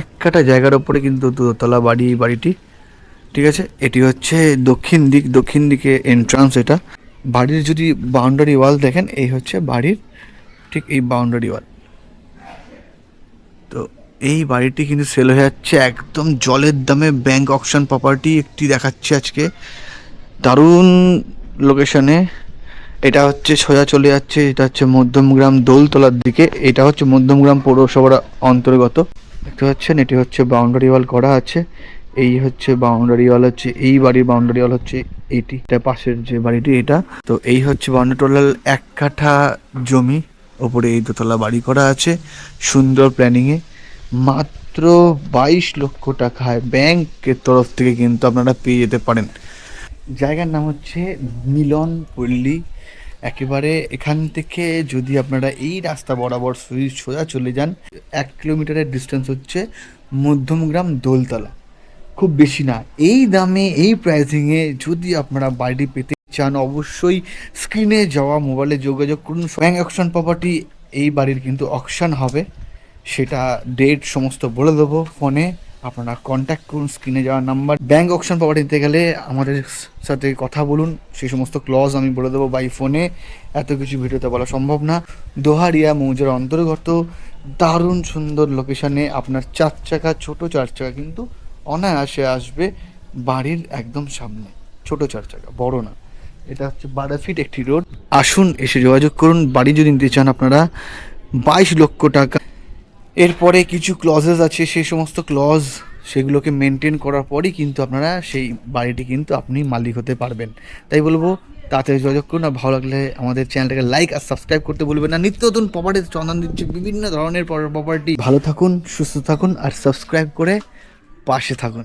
এক কাটা জায়গার ওপরে কিন্তু দোতলা বাড়ি, বাড়িটি, ঠিক আছে? এটি হচ্ছে দক্ষিণ দিক, দক্ষিণ দিকে এন্ট্রান্স এটা। বাড়ির যদি বাউন্ডারি ওয়াল দেখেন, এই হচ্ছে বাড়ির ঠিক এই বাউন্ডারি ওয়াল তো এই বাড়িটি কিন্তু সেল হয়ে যাচ্ছে একদম জলের দামে ব্যাংক অকশন প্রপার্টি একটি দেখাচ্ছে আজকে। দারুণ লোকেশনে এটা হচ্ছে সোজা চলে যাচ্ছে, এটা হচ্ছে মধ্যমগ্রাম দোলতলার দিকে, এটা হচ্ছে মধ্যমগ্রাম পৌরসভার অন্তর্গত। দেখতে পাচ্ছেন, এটি হচ্ছে বাউন্ডারি ওয়াল করা আছে। এই হচ্ছে বাউন্ডারি ওয়াল হচ্ছে, এই বাড়ির বাউন্ডারি ওয়াল হচ্ছে এইটি এটা পাশের যে বাড়িটি, এটা। তো এই হচ্ছে বাউন্ডারি ওয়াল এক কাঠা জমি, ওপরে এই দোতলা বাড়ি করা আছে, সুন্দর প্ল্যানিংয়ে মাত্র বাইশ লক্ষ টাকায় ব্যাংকের তরফ থেকে কিন্তু আপনারা পেয়ে যেতে পারেন। জায়গার নাম হচ্ছে মিলন পল্লী একেবারে এখান থেকে যদি আপনারা এই রাস্তা বরাবর সোজা- চলে যান, এক কিলোমিটারের ডিস্টেন্স হচ্ছে মধ্যমগ্রাম দোলতলা। খুব বেশি না, এই দামে, এই প্রাইসিংয়ে যদি আপনারা বাড়ি পেতে চান, অবশ্যই স্ক্রিনে যাওয়া মোবাইলে যোগাযোগ করুন। ব্যাংক অকশন প্রপার্টি এই বাড়ির কিন্তু অকশন হবে, সেটা ডেট সমস্ত বলে দেবো ফোনে আপনারা কন্ট্যাক্ট করুন স্ক্রিনে যাওয়ার নাম্বার ব্যাঙ্ক অকশন প্রপার্টি নিতে গেলে আমাদের সাথে কথা বলুন। সেই সমস্ত ক্লজ আমি বলে দেবো বাই ফোনে এত কিছু ভিডিওতে বলা সম্ভব না। দোহারিয়া মৌজার অন্তর্গত। দারুণ সুন্দর লোকেশানে আপনার চার চাকা, ছোটো চার চাকা কিন্তু অনায়াসে আসবে বাড়ির একদম সামনে। ছোট চার চাকা, বড় না। এটা হচ্ছে বারো ফিট একটি রোড আসুন, এসে যোগাযোগ করুন। বাড়ি যদি নিতে চান আপনারা, বাইশ লক্ষ টাকা এরপরে কিছু ক্লজেস আছে, সেই সমস্ত ক্লজ সেগুলোকে মেনটেন করার পরই কিন্তু আপনারা সেই বাড়িটি কিন্তু আপনি মালিক হতে পারবেন। তাই বলব, তাড়াতাড়ি যোগাযোগ করুন আর ভালো লাগলে আমাদের চ্যানেলটাকে লাইক আর সাবস্ক্রাইব করতে বলবেন না। নিত্য নতুন প্রপার্টি চন্দন দিচ্ছে বিভিন্ন ধরনের প্রপার্টি ভালো থাকুন, সুস্থ থাকুন আর সাবস্ক্রাইব করে পাশে থাকুন।